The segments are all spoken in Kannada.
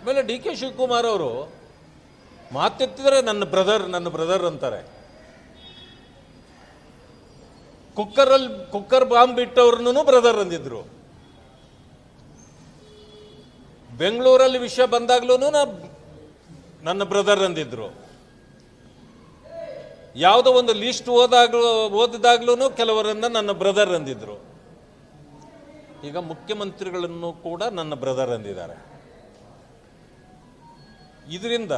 ಆಮೇಲೆ ಡಿ ಕೆ ಶಿವಕುಮಾರ್ ಅವರು ಮಾತೆತ್ತಿದ್ರೆ ನನ್ನ ಬ್ರದರ್ ನನ್ನ ಬ್ರದರ್ ಅಂತಾರೆ. ಕುಕ್ಕರಲ್ಲಿ ಕುಕ್ಕರ್ ಬಾಂಬ್ ಬಿಟ್ಟವ್ರನ್ನೂ ಬ್ರದರ್ ಅಂದಿದ್ರು. ಬೆಂಗಳೂರಲ್ಲಿ ವಿಷಯ ಬಂದಾಗ್ಲೂ ನನ್ನ ಬ್ರದರ್ ಅಂದಿದ್ರು. ಯಾವುದೋ ಒಂದು ಲಿಸ್ಟ್ ಓದಾಗ್ಲೂ ಓದಿದಾಗ್ಲೂ ಕೆಲವರನ್ನ ನನ್ನ ಬ್ರದರ್ ಅಂದಿದ್ರು. ಈಗ ಮುಖ್ಯಮಂತ್ರಿಗಳನ್ನು ಕೂಡ ನನ್ನ ಬ್ರದರ್ ಅಂದಿದ್ದಾರೆ. ಇದರಿಂದ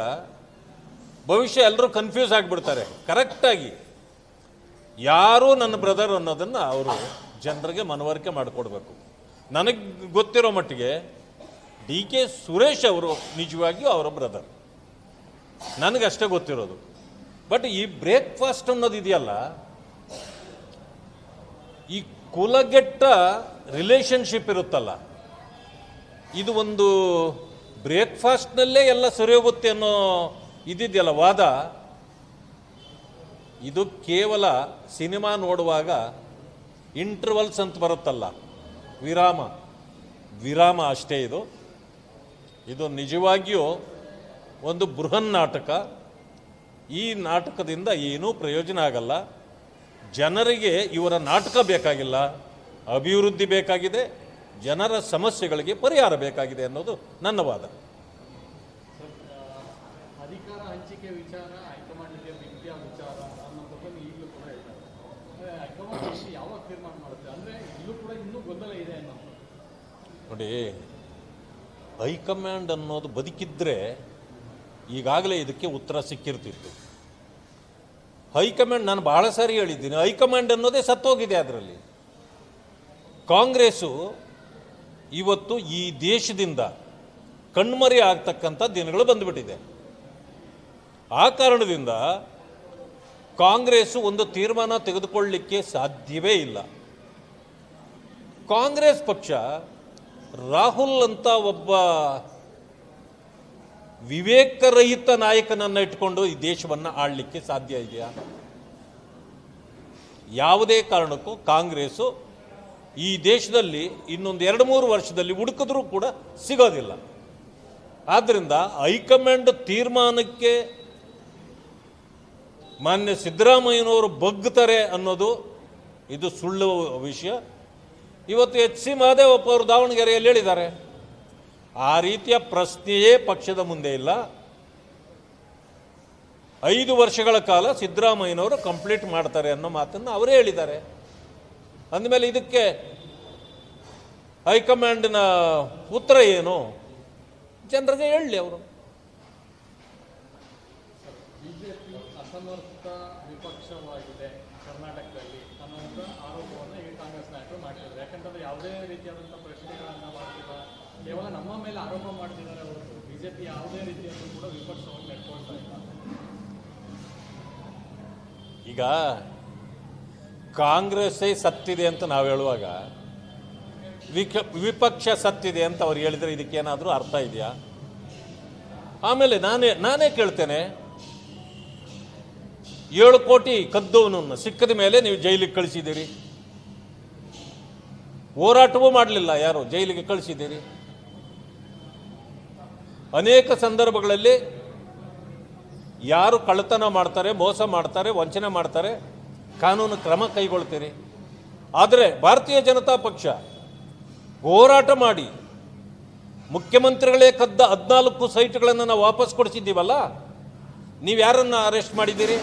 ಭವಿಷ್ಯ ಎಲ್ಲರೂ ಕನ್ಫ್ಯೂಸ್ ಆಗಿಬಿಡ್ತಾರೆ. ಕರೆಕ್ಟಾಗಿ ಯಾರು ನನ್ನ ಬ್ರದರ್ ಅನ್ನೋದನ್ನು ಅವರು ಜನರಿಗೆ ಮನವರಿಕೆ ಮಾಡಿಕೊಡ್ಬೇಕು. ನನಗೆ ಗೊತ್ತಿರೋ ಮಟ್ಟಿಗೆ ಡಿ ಕೆ ಸುರೇಶ್ ಅವರು ನಿಜವಾಗಿಯೂ ಅವರ ಬ್ರದರ್ ನನಗಷ್ಟೇ ಗೊತ್ತಿರೋದು. ಬಟ್ ಈ ಬ್ರೇಕ್ಫಾಸ್ಟ್ ಅನ್ನೋದು ಇದೆಯಲ್ಲ, ಈ ಕುಲಗೆಟ್ಟ ರಿಲೇಷನ್ಶಿಪ್ ಇರುತ್ತಲ್ಲ, ಇದು ಒಂದು ಬ್ರೇಕ್ಫಾಸ್ಟ್ನಲ್ಲೇ ಎಲ್ಲ ಸರಿ ಹೋಗುತ್ತೆ ಅನ್ನೋ ಇದಿದೆಯಲ್ಲ ವಾದ? ಇದು ಕೇವಲ ಸಿನಿಮಾ ನೋಡುವಾಗ ಇಂಟರ್ವಲ್ಸ್ ಅಂತ ಬರುತ್ತಲ್ಲ, ವಿರಾಮ. ವಿರಾಮ ಅಷ್ಟೇ ಇದು. ಇದು ನಿಜವಾಗಿಯೂ ಒಂದು ಬೃಹನ್ ನಾಟಕ. ಈ ನಾಟಕದಿಂದ ಏನೂ ಪ್ರಯೋಜನ ಆಗಲ್ಲ. ಜನರಿಗೆ ಇವರ ನಾಟಕ ಬೇಕಾಗಿಲ್ಲ, ಅಭಿವೃದ್ಧಿ ಬೇಕಾಗಿದೆ ಜನರ ಸಮಸ್ಯೆಗಳಿಗೆ ಪರಿಹಾರ ಬೇಕಾಗಿದೆ ಅನ್ನೋದು ನನ್ನ ವಾದ. ಅಧಿಕಾರ ಹಂಚಿಕೆ ವಿಚಾರ ಹೈಕಮಾಂಡ್ಗೆ ಬಿಟ್ಟಿಯ ವಿಚಾರ ಅನ್ನೋದನ್ನು ಈಗಲೂ ಕೂಡ ಹೇಳ್ತಾರೆ. ಅಂದ್ರೆ ಹೈಕಮಾಂಡ್ ಎಷ್ಟು ಯಾವಾಗ ತೀರ್ಮಾನ ಮಾಡುತ್ತೆ? ಅಂದ್ರೆ ಇಲ್ಲೂ ಕೂಡ ಇನ್ನೂ ಗೊಂದಲ ಇದೆ ಅನ್ನೋ ನೋಡಿ ಹೈಕಮಾಂಡ್ ಅನ್ನೋದು ಬದುಕಿದ್ರೆ ಈಗಾಗಲೇ ಇದಕ್ಕೆ ಉತ್ತರ ಸಿಕ್ಕಿರ್ತಿತ್ತು. ಹೈಕಮಾಂಡ್ ನಾನು ಬಹಳ ಸಾರಿ ಹೇಳಿದ್ದೀನಿ ಹೈಕಮಾಂಡ್ ಅನ್ನೋದೇ ಸತ್ತೋಗಿದೆ ಅದರಲ್ಲಿ. ಕಾಂಗ್ರೆಸ್ಸು ಇವತ್ತು ಈ ದೇಶದಿಂದ ಕಣ್ಮರೆ ಆಗ್ತಕ್ಕಂಥ ದಿನಗಳು ಬಂದುಬಿಟ್ಟಿದೆ. ಆ ಕಾರಣದಿಂದ ಕಾಂಗ್ರೆಸ್ಸು ಒಂದು ತೀರ್ಮಾನ ತೆಗೆದುಕೊಳ್ಳಲಿಕ್ಕೆ ಸಾಧ್ಯವೇ ಇಲ್ಲ. ಕಾಂಗ್ರೆಸ್ ಪಕ್ಷ ರಾಹುಲ್ ಅಂತ ಒಬ್ಬ ವಿವೇಕರಹಿತ ನಾಯಕನನ್ನು ಇಟ್ಕೊಂಡು ಈ ದೇಶವನ್ನು ಆಳಲಿಕ್ಕೆ ಸಾಧ್ಯ ಇದೆಯಾ? ಯಾವುದೇ ಕಾರಣಕ್ಕೂ ಕಾಂಗ್ರೆಸ್ಸು ಈ ದೇಶದಲ್ಲಿ ಇನ್ನೊಂದು ಎರಡು ಮೂರು ವರ್ಷದಲ್ಲಿ ಹುಡುಕಿದ್ರೂ ಕೂಡ ಸಿಗೋದಿಲ್ಲ. ಆದ್ದರಿಂದ ಹೈಕಮಾಂಡ್ ತೀರ್ಮಾನಕ್ಕೆ ಮಾನ್ಯ ಸಿದ್ದರಾಮಯ್ಯನವರು ಬಗ್ತಾರೆ ಅನ್ನೋದು ಇದು ಸುಳ್ಳು ವಿಷಯ. ಇವತ್ತು ಎಚ್ ಸಿ ಮಹದೇವಪ್ಪ ಅವರು ದಾವಣಗೆರೆಯಲ್ಲಿ ಹೇಳಿದ್ದಾರೆ, ಆ ರೀತಿಯ ಪ್ರಶ್ನೆಯೇ ಪಕ್ಷದ ಮುಂದೆ ಇಲ್ಲ. ಐದು ವರ್ಷಗಳ ಕಾಲ ಸಿದ್ದರಾಮಯ್ಯನವರು ಕಂಪ್ಲೀಟ್ ಮಾಡ್ತಾರೆ ಅನ್ನೋ ಮಾತನ್ನು ಅವರೇ ಹೇಳಿದ್ದಾರೆ. ಅಂದಮೇಲೆ ಇದಕ್ಕೆ ಹೈಕಮಾಂಡ್ನ ಉತ್ತರ ಏನು? ಜನರಿಗೆ ಹೇಳಲಿ ಅವರು. ಅಸಮರ್ಥ ವಿಪಕ್ಷವಾಗಿದೆ ಕರ್ನಾಟಕದಲ್ಲಿ. ಅನ್ನೋಂಥ ಆರೋಪವನ್ನು ಈಗ ಕಾಂಗ್ರೆಸ್ ನಾಯಕರು ಮಾಡಿದ್ದಾರೆ. ಯಾಕಂತಂದ್ರೆ ಯಾವುದೇ ರೀತಿಯಾದಂಥ ಪ್ರಶ್ನೆಗಳನ್ನ ಮಾಡ್ತಿಲ್ಲ. ಕೇವಲ ನಮ್ಮ ಮೇಲೆ ಆರೋಪ ಮಾಡ್ತಿದ್ದಾರೆ ಹೊರತು ಬಿಜೆಪಿ ಯಾವುದೇ ರೀತಿಯಲ್ಲೂ ಕೂಡ ವಿಪಕ್ಷವನ್ನು ನೆಟ್ಕೊಳ್ತಾ ಇಲ್ಲ. ಈಗ ಕಾಂಗ್ರೆಸ್ಸೇ ಸತ್ತಿದೆ ಅಂತ ನಾವು ಹೇಳುವಾಗ, ವಿಕ, ವಿಪಕ್ಷ ಸತ್ತಿದೆ ಅಂತ ಅವ್ರು ಹೇಳಿದರೆ ಇದಕ್ಕೇನಾದರೂ ಅರ್ಥ ಇದೆಯಾ? ಆಮೇಲೆ ನಾನೇ ನಾನೇ ಕೇಳ್ತೇನೆ, ಏಳು ಕೋಟಿ ಕದ್ದವನನ್ನು ಸಿಕ್ಕದ ಮೇಲೆ ನೀವು ಜೈಲಿಗೆ ಕಳಿಸಿದ್ದೀರಿ. ಹೋರಾಟವೂ ಮಾಡಲಿಲ್ಲ ಯಾರು, ಜೈಲಿಗೆ ಕಳಿಸಿದ್ದೀರಿ. ಅನೇಕ ಸಂದರ್ಭಗಳಲ್ಲಿ ಯಾರು ಕಳ್ಳತನ ಮಾಡ್ತಾರೆ, ಮೋಸ ಮಾಡ್ತಾರೆ, ವಂಚನೆ ಮಾಡ್ತಾರೆ ಕಾನೂನು ಕ್ರಮ ಕೈಗೊಳ್ತೀರಿ ಆದರೆ ಭಾರತೀಯ ಜನತಾ ಪಕ್ಷ ಹೋರಾಟ ಮಾಡಿ ಮುಖ್ಯಮಂತ್ರಿಗಳೇ ಕದ್ದ ಹದಿನಾಲ್ಕು ಸೈಟ್ಗಳನ್ನು ನಾವು ವಾಪಸ್ ಕೊಡಿಸಿದ್ದೀವಲ್ಲ, ನೀವು ಯಾರನ್ನು ಅರೆಸ್ಟ್ ಮಾಡಿದ್ದೀರಿ?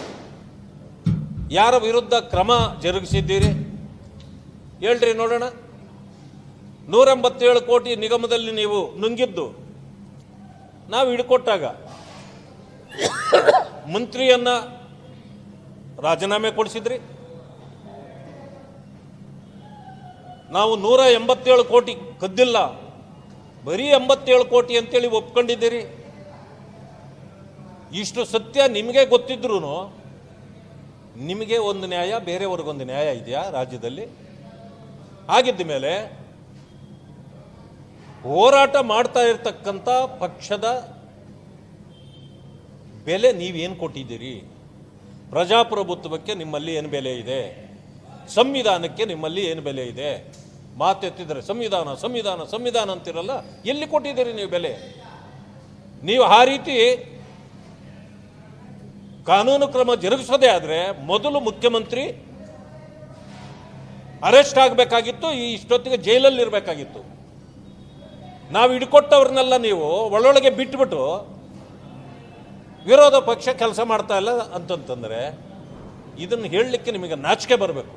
ಯಾರ ವಿರುದ್ಧ ಕ್ರಮ ಜರುಗಿಸಿದ್ದೀರಿ? ಹೇಳ್ರಿ ನೋಡೋಣ. ನೂರೆಂಬತ್ತೇಳು ಕೋಟಿ ನಿಗಮದಲ್ಲಿ ನೀವು ನುಂಗಿದ್ದು, ನಾವು ಹಿಡ್ಕೊಟ್ಟಾಗ ಮಂತ್ರಿಯನ್ನ ರಾಜೀನಾಮೆ ಕೊಡಿಸಿದ್ರಿ? ನಾವು ನೂರ ಎಂಬತ್ತೇಳು ಕೋಟಿ ಕದ್ದಿಲ್ಲ. ಬರೀ ಎಂಬತ್ತೇಳು ಕೋಟಿ ಅಂತೇಳಿ ಒಪ್ಕೊಂಡಿದ್ದೀರಿ. ಇಷ್ಟು ಸತ್ಯ ನಿಮಗೆ ಗೊತ್ತಿದ್ರೂ ನಿಮಗೆ ಒಂದು ನ್ಯಾಯ, ಬೇರೆಯವ್ರಿಗೊಂದು ನ್ಯಾಯ ಇದೆಯಾ ರಾಜ್ಯದಲ್ಲಿ? ಆಗಿದ್ದ ಮೇಲೆ ಹೋರಾಟ ಮಾಡ್ತಾ ಇರತಕ್ಕಂಥ ಪಕ್ಷದ ಬೆಲೆ ನೀವೇನು ಕೊಟ್ಟಿದ್ದೀರಿ? ಪ್ರಜಾಪ್ರಭುತ್ವಕ್ಕೆ ನಿಮ್ಮಲ್ಲಿ ಏನು ಬೆಲೆ ಇದೆ? ಸಂವಿಧಾನಕ್ಕೆ ನಿಮ್ಮಲ್ಲಿ ಏನು ಬೆಲೆ ಇದೆ? ಮಾತೆತ್ತಿದ್ರೆ ಸಂವಿಧಾನ ಸಂವಿಧಾನ ಸಂವಿಧಾನ ಅಂತಿರಲ್ಲ, ಎಲ್ಲಿ ಕೊಟ್ಟಿದ್ದೀರಿ ನೀವು ಬೆಲೆ? ನೀವು ಆ ರೀತಿ ಕಾನೂನು ಕ್ರಮ ಜರುಗಿಸೋದೇ ಆದರೆ ಮೊದಲು ಮುಖ್ಯಮಂತ್ರಿ ಅರೆಸ್ಟ್ ಆಗಬೇಕಾಗಿತ್ತು, ಈ ಇಷ್ಟೊತ್ತಿಗೆ ಜೈಲಲ್ಲಿ ಇರಬೇಕಾಗಿತ್ತು ನಾವು ಹಿಡ್ಕೊಟ್ಟವ್ರನ್ನೆಲ್ಲ ನೀವು ಒಳೊಳಗೆ ಬಿಟ್ಬಿಟ್ಟು ವಿರೋಧ ಪಕ್ಷ ಕೆಲಸ ಮಾಡ್ತಾ ಇಲ್ಲ ಅಂತಂತಂದರೆ ಇದನ್ನು ಹೇಳಲಿಕ್ಕೆ ನಿಮಗೆ ನಾಚಿಕೆ ಬರಬೇಕು.